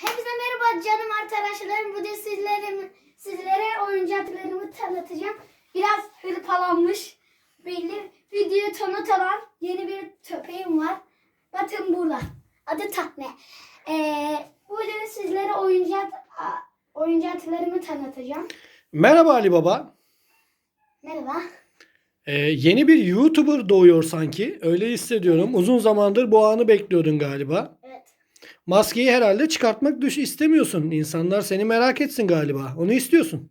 Hepinize merhaba canım arkadaşlarım. Bugün sizlere, sizlere oyuncaklarımı tanıtacağım. Biraz hırpalanmış belli. Video tanıtılan yeni bir köpeğim var. Bakın burada. Adı Takne. Ee, bugün sizlere oyuncak oyuncaklarımı tanıtacağım. Merhaba Ali Baba. Merhaba. Ee, yeni bir YouTuber doğuyor sanki. Öyle hissediyorum. Uzun zamandır bu anı bekliyordun galiba. Maskeyi herhalde çıkartmak düş istemiyorsun. İnsanlar seni merak etsin galiba. Onu istiyorsun.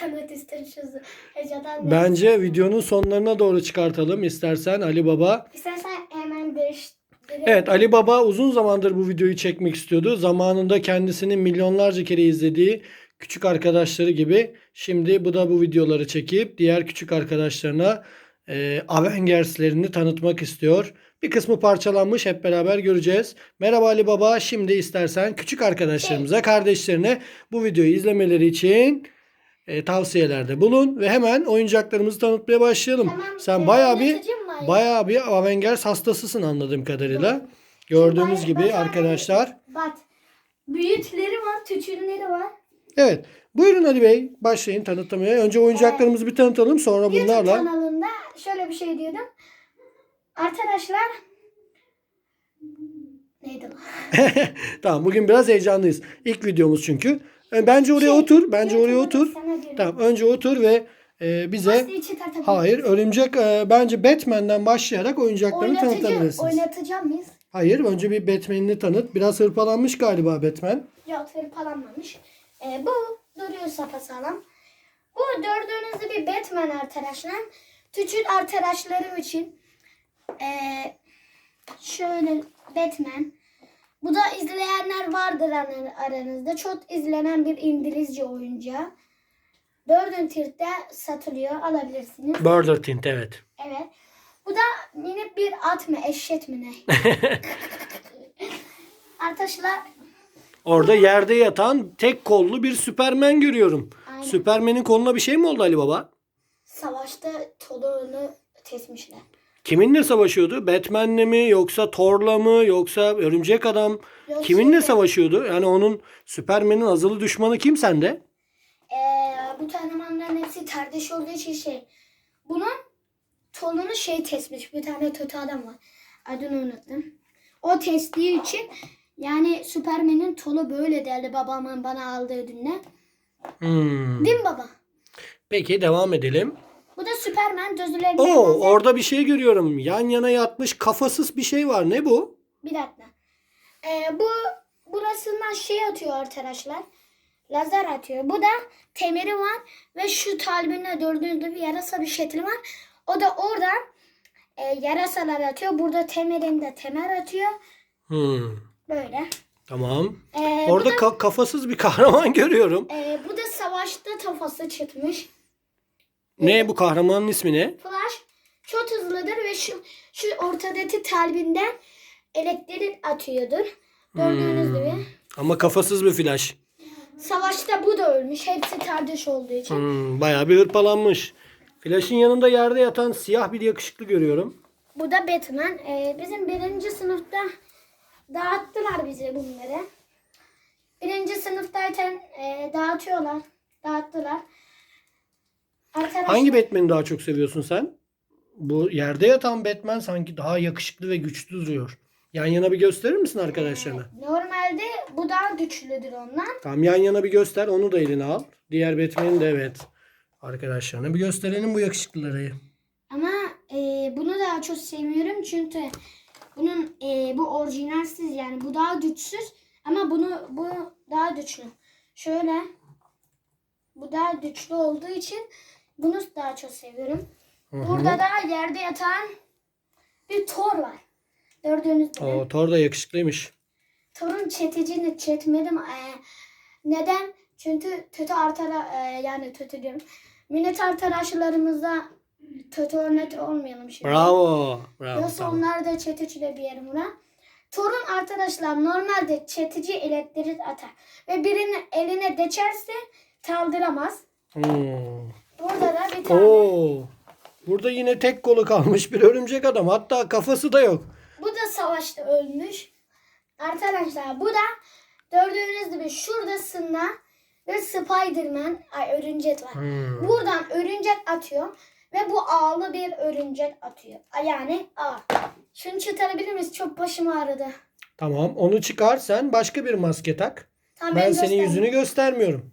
Tanıt isterim şu heyecandan. Bence videonun sonlarına doğru çıkartalım istersen Ali Baba. İstersen hemen değiş. Evet Ali Baba uzun zamandır bu videoyu çekmek istiyordu. Zamanında kendisinin milyonlarca kere izlediği küçük arkadaşları gibi şimdi bu da bu videoları çekip diğer küçük arkadaşlarına e, Avengers'lerini tanıtmak istiyor. Bir kısmı parçalanmış hep beraber göreceğiz. Merhaba Ali Baba. Şimdi istersen küçük arkadaşlarımıza, kardeşlerine bu videoyu izlemeleri için e, tavsiyelerde bulun ve hemen oyuncaklarımızı tanıtmaya başlayalım. Tamam, Sen e, bayağı bir bayağı bir Avengers hastasısın anladığım kadarıyla. Gördüğünüz Bay- gibi arkadaşlar. Bak. Büyükleri var, küçükleri var. Evet. Buyurun Ali Bey. Başlayın tanıtmaya. Önce oyuncaklarımızı bir tanıtalım. Sonra YouTube bunlarla. kanalında şöyle bir şey diyordum. Arkadaşlar neydi bu? tamam. Bugün biraz heyecanlıyız. İlk videomuz çünkü. E, Bence oraya Şey, otur. Bence oraya YouTube'da otur. sana. Tamam. Önce otur ve e, bize Aslı içi tartabiliriz. hayır örümcek e, bence Batman'den başlayarak oyuncaklarını Oynatacağım, tanıtabilirsiniz. oynatacağım mıyız? Hayır. Önce bir Batman'ini tanıt. Biraz hırpalanmış galiba Batman. Yok hırpalanmamış. Ee, bu duruyor sapasağlam. Bu gördüğünüz gibi Batman arkadaşlar. Küçük arkadaşlarım için ee, şöyle Batman. Bu da izleyenler vardır ar- aranızda. Çok izlenen bir İngilizce oyuncağı. Dördün tirde satılıyor. Alabilirsiniz. Burger Tint evet. Evet. Bu da yine bir at mı eşek mi ne? Arkadaşlar Orada yerde yatan tek kollu bir Süpermen görüyorum. Aynen. Süpermen'in koluna bir şey mi oldu Ali Baba? savaşta toluğunu kesmişler. Kiminle savaşıyordu? Batman'le mi yoksa Thor'la mı yoksa Örümcek Adam? Yok, Kiminle şeyle, savaşıyordu? Yani onun Süpermen'in azılı düşmanı kim sende? eee, bu kahramanların hepsi kardeş olduğu için şey. Bunun tolunu şey kesmiş. Bir tane kötü adam var. Adını unuttum. O testiği için yani Süpermen'in tolu böyle derdi babamın bana aldığı dünle. Hmm. Değil mi baba? Peki devam edelim. Bu da Süpermen gözlerine Oo orada bir şey görüyorum. Yan yana yatmış kafasız bir şey var. Ne bu? Bir dakika. Ee, bu burasından şey atıyor arkadaşlar. Lazer atıyor. Bu da temeri var ve şu talibinde gördüğünüz gibi yarasa bir şekli var. O da oradan e, yarasalar atıyor. Burada temerinde temer atıyor. Hmm. Böyle. Tamam. Ee, Orada da, ka- kafasız bir kahraman görüyorum. e, bu da savaşta kafası çıkmış. Ne bu kahramanın ismi ne? Flash çok hızlıdır ve şu şu ortadaki talbinden elektrik atıyordur. Gördüğünüz gibi. Ama kafasız bir flash. Savaşta bu da ölmüş. Hepsi kardeş olduğu için. Hmm, bayağı bir hırpalanmış. Flash'ın yanında yerde yatan siyah bir yakışıklı görüyorum. Bu da Batman. Ee, bizim birinci sınıfta dağıttılar bize bunları. Birinci sınıftayken e, dağıtıyorlar. Dağıttılar. Arkadaşlar, Hangi Batman'i daha çok seviyorsun sen? Bu yerde yatan Batman sanki daha yakışıklı ve güçlü duruyor. Yan yana bir gösterir misin arkadaşlarına? Normalde bu daha güçlüdür ondan. Tamam yan yana bir göster. Onu da eline al. Diğer Batman'i de evet. Arkadaşlarına bir gösterelim bu yakışıklıları. Ama e, bunu daha çok sevmiyorum çünkü bunun e, bu orijinalsiz yani bu daha güçsüz ama bunu bu daha güçlü. Şöyle bu daha güçlü olduğu için bunu daha çok seviyorum. Hı hı. Burada da yerde yatan bir Thor var. Gördüğünüz gibi. O Thor da yakışıklıymış. Thor'un çeticini çetmedim. Ee, neden? Çünkü kötü artara e, yani kötü diyorum. Minnet arkadaşlarımızda kötü örnek olmayalım şimdi. Bravo. Bravo. Yoksa Tamam. onlar da çetici bir yerim buna. Thor'un arkadaşlar normalde çetici elektrik atar. Ve birinin eline geçerse kaldıramaz. Hmm. Burada da bir tane. Oo. Burada yine tek kolu kalmış bir örümcek adam. Hatta kafası da yok. Bu da savaşta ölmüş. Arkadaşlar bu da Gördüğünüz gibi şuradasında ve Spiderman, ay örümcek var. Hmm. Buradan örümcek atıyor ve bu ağlı bir örümcek atıyor. Yani ağ. Şunu çıkarabilir miyiz? Çok başım ağrıdı. Tamam onu çıkar sen başka bir maske tak. Tamam, Ben senin yüzünü göstermiyorum.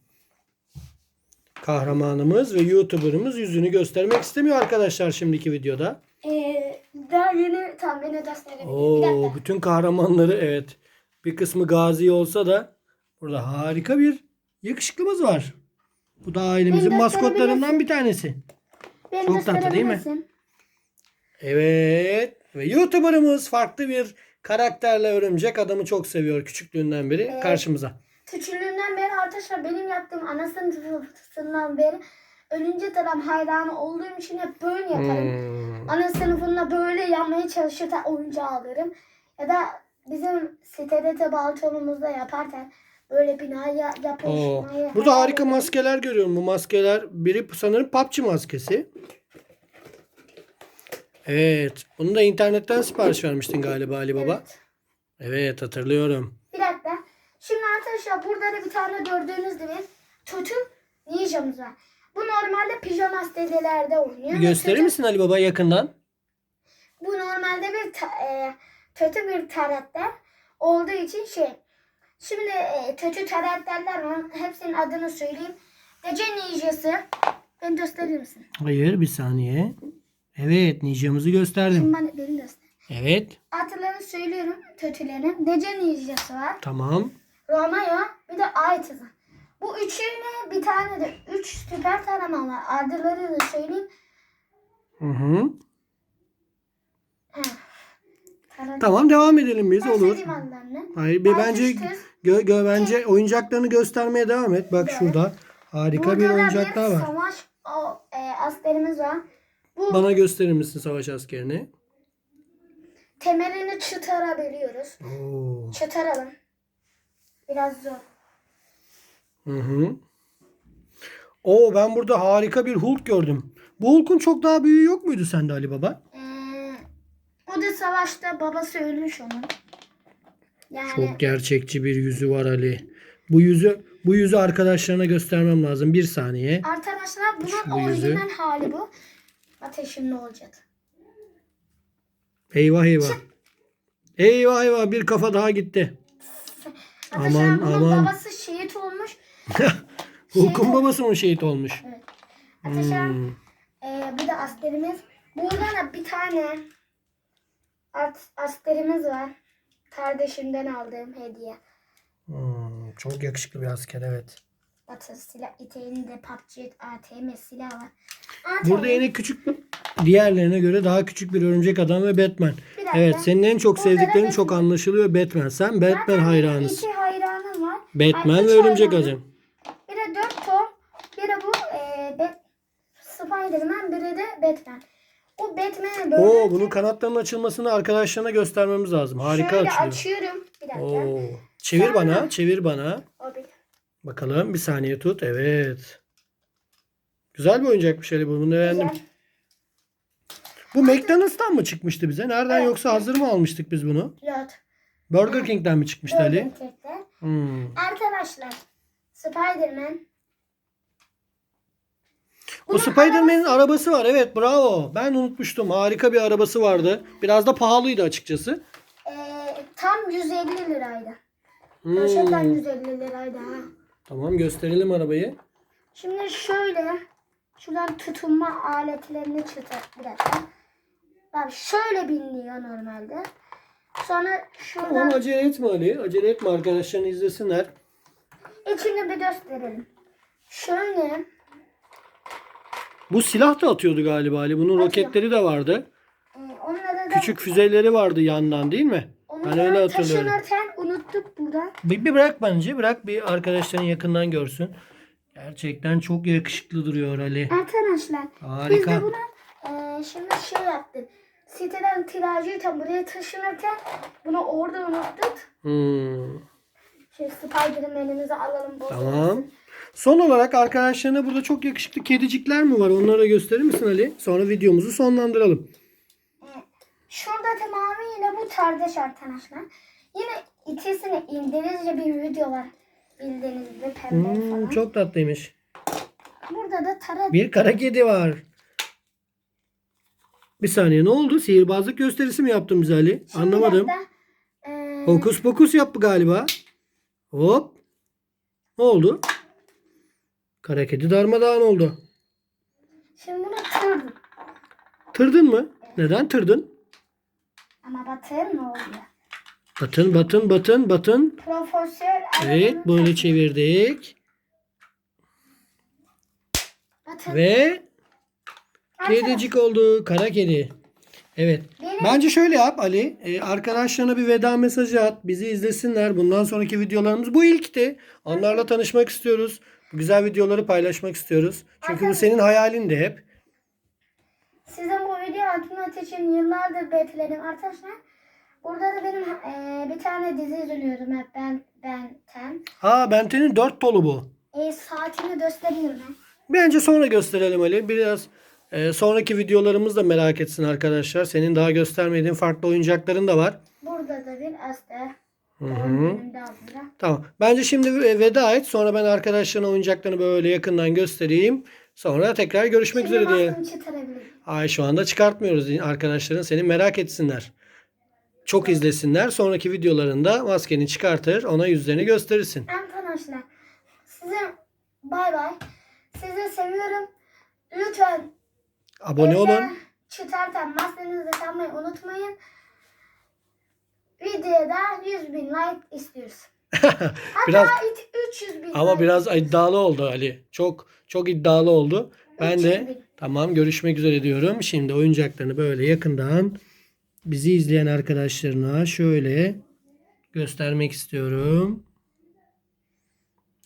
Kahramanımız ve YouTuber'ımız yüzünü göstermek istemiyor arkadaşlar şimdiki videoda. Ee, daha yeni tam beni gösterebilirim. Oo, bütün kahramanları evet. Bir kısmı gazi olsa da burada harika bir yakışıklımız var. Bu da ailemizin Beni maskotlarından bir tanesi. Beni çok tatlı değil mi? gösterebilirsin. Evet. Ve YouTuber'ımız farklı bir karakterle örümcek adamı çok seviyor küçüklüğünden beri karşımıza. Küçüklüğümden beri arkadaşlar benim yaptığım ana sınıfından beri ölünce adam hayranı olduğum için hep böyle yaparım. Hmm. Ana sınıfında böyle yapmaya çalışırken oyuncağı alırım. Ya da bizim sitede de balkonumuzda yaparken böyle binaya Oo. yapışmayı Burada harika maskeler görüyorum. Bu maskeler biri sanırım PUBG maskesi. Evet. Bunu da internetten sipariş vermiştin galiba Ali Baba. Evet. Evet hatırlıyorum. Şimdi arkadaşlar burada da bir tane gördüğünüz gibi Tutu Ninja'mız var. Bu normalde pijama sitelerde oynuyor. Gösterir Tutu- misin Ali Baba yakından? Bu normalde bir e, kötü bir karakter olduğu için şey. Şimdi e, kötü karakterler var. Hepsinin adını söyleyeyim. Gece Ninja'sı. Ben gösterir misin? Hayır bir saniye. Evet ninjamızı gösterdim. Şimdi bana, beni göster. Evet. Adlarını söylüyorum kötülerin. Gece Ninja'sı var. Tamam. Romeo bir de Aytız var. Bu üçüne bir tane de üç süper kahraman var. Adlarını da söyleyeyim. Hı hı. Heh. Tamam devam edelim biz Ben olur. Hayır bir bence gö, gö- bence oyuncaklarını göstermeye devam et. Bak Evet. şurada harika Burada bir da oyuncaklar bir var. savaş o, e, askerimiz var. Bu Bana gösterir misin savaş askerini? temelini çıtarabiliyoruz. Oo. Çıtaralım. Biraz zor. Hı hı. Oo ben burada harika bir Hulk gördüm. Bu Hulk'un çok daha büyüğü yok muydu sende Ali Baba? Ee, o da savaşta babası ölmüş onun. Yani Çok gerçekçi bir yüzü var Ali. Bu yüzü bu yüzü arkadaşlarına göstermem lazım. Bir saniye. arkadaşlar bunun Bu yüzü. orijinal hali bu. Ateşin ne olacak? Eyvah eyvah. Eyvah eyvah bir kafa daha gitti. Arkadaşlar Aman, bunun aman. babası şehit olmuş. Hulk'un babası mı şehit olmuş? Evet. Arkadaşlar Hmm. e, bir de askerimiz. Burada da bir tane at, askerimiz var. Kardeşimden aldığım hediye. Hmm, çok yakışıklı bir asker evet. Batı silah iteğinde PUBG ATM silah var. ATM, Burada yine küçük diğerlerine göre daha küçük bir örümcek adam ve Batman. Evet senin en çok da sevdiklerin çok anlaşılıyor Batman. Sen Batman hayranısın. Batman Ay, ve örümcek adam. Bir de dört Tom, bir de bu e, Bat- Spiderman, biri de Batman. Bu Batman'i böyle Oo bunun kanatlarının açılmasını arkadaşlarına göstermemiz lazım. Harika şöyle açılıyor. açıyorum. Bir dakika. Oo. Çevir Sonra- bana, çevir bana. O bir. Bakalım bir saniye tut. Evet. Güzel bir oyuncakmış Ali bu. Bunu beğendim. Güzel. Bu McDonald's'tan mı çıkmıştı bize? Nereden Evet. yoksa hazır mı almıştık biz bunu? Lot. Burger King'den mi çıkmıştı Ali? Böyle tekrar. Hmm. Arkadaşlar Spiderman. O Spider-Man'in arabası var. Evet bravo. Ben unutmuştum. Harika bir arabası vardı. Biraz da pahalıydı açıkçası. e, tam 150 liraydı. Hmm. Gerçekten 150 liraydı ha. Tamam gösterelim arabayı. Şimdi şöyle şuradan tutunma aletlerini çıtır. Bir dakika. Bak şöyle binliyor normalde. Sonra Tamam şuradan acele etme Ali. Acele etme arkadaşlarını izlesinler. içini bir gösterelim. Şöyle Bu silah da atıyordu galiba Ali. Bunun Atıyor. roketleri de vardı. e, onları da Küçük füzeleri vardı yandan değil mi? Ben onları öyle hatırlıyorum. taşınırken unuttuk buradan. Bir, bir bırak bence. Bırak bir arkadaşların yakından görsün. Gerçekten çok yakışıklı duruyor Ali. Arkadaşlar biz Harika. de buna e, şimdi şey yaptık. Siteden tirajı tam buraya taşınırken bunu orada unuttuk. Hmm. Şey Spiderman'imizi alalım. Tamam. Son olarak arkadaşlarına burada çok yakışıklı kedicikler mi var? Onları da gösterir misin Ali? Sonra videomuzu sonlandıralım. Şurada tamamıyla bu kardeş arkadaşlar. Yine İkisini İngilizce bir video var. Bildiğiniz gibi pembe Hmm, falan. çok tatlıymış. Burada da tarat. Bir kara kedi var. Bir saniye ne oldu? Sihirbazlık gösterisi mi yaptın bize Ali? Şimdi Anlamadım. de, eee, Hokus pokus yaptı galiba. Hop. Ne oldu? Kara kedi darmadağın oldu. Şimdi bunu tırdım. Tırdın mı? Neden tırdın? Ama batır ne oluyor? Batın batın batın batın. Profesör Evet böyle çevirdik. Batır. Ve kedicik oldu. Kara kedi. Evet. Benim- Bence şöyle yap Ali. Ee, arkadaşlarına bir veda mesajı at. Bizi izlesinler. Bundan sonraki videolarımız bu ilkti. Onlarla tanışmak istiyoruz. Bu güzel videoları paylaşmak istiyoruz. Çünkü bu senin hayalin de hep. Sizin bu video atmak için yıllardır bekledim arkadaşlar. Burada da benim eee, bir tane dizi izliyorum hep ben ben ten. Ha Benten'in dört dolu bu. E, saatini gösteriyorum ben. Bence sonra gösterelim Ali. Biraz e, sonraki videolarımızı da merak etsin arkadaşlar. Senin daha göstermediğin farklı oyuncakların da var. Burada da bir aster. Hı hı. Tamam. Bence şimdi ve- veda et. Sonra ben arkadaşlarına oyuncaklarını böyle yakından göstereyim. Sonra tekrar görüşmek Şimdi üzere diye. Ay şu anda çıkartmıyoruz. Arkadaşların seni merak etsinler. Çok izlesinler. Sonraki videolarında maskeni çıkartır. Ona yüzlerini gösterirsin. Arkadaşlar size bay bay. Sizi seviyorum. Lütfen Abone olun. Çıtarken maskenizi takmayı unutmayın. Videoda 100 bin like istiyoruz. Biraz Hatta it- 300 bin ama like. biraz iddialı oldu Ali. Çok çok iddialı oldu. Ben 300 de bin. tamam görüşmek üzere diyorum. Şimdi oyuncaklarını böyle yakından bizi izleyen arkadaşlarına şöyle göstermek istiyorum.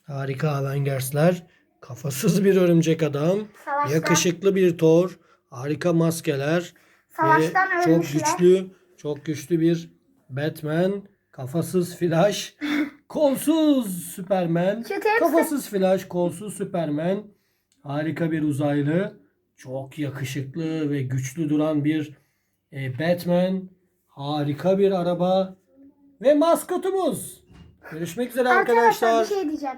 Harika Avengers'ler. Kafasız bir örümcek adam. Savaştan, Yakışıklı bir Thor. Harika maskeler. savaştan Ve çok ölmüşler. güçlü, çok güçlü bir Batman, kafasız Flash, kolsuz Superman, kafasız Flash, kolsuz Superman, harika bir uzaylı, çok yakışıklı ve güçlü duran bir e, Batman, harika bir araba ve maskotumuz. Görüşmek üzere Arkadaşlar arkadaşlar. bir şey diyeceğim.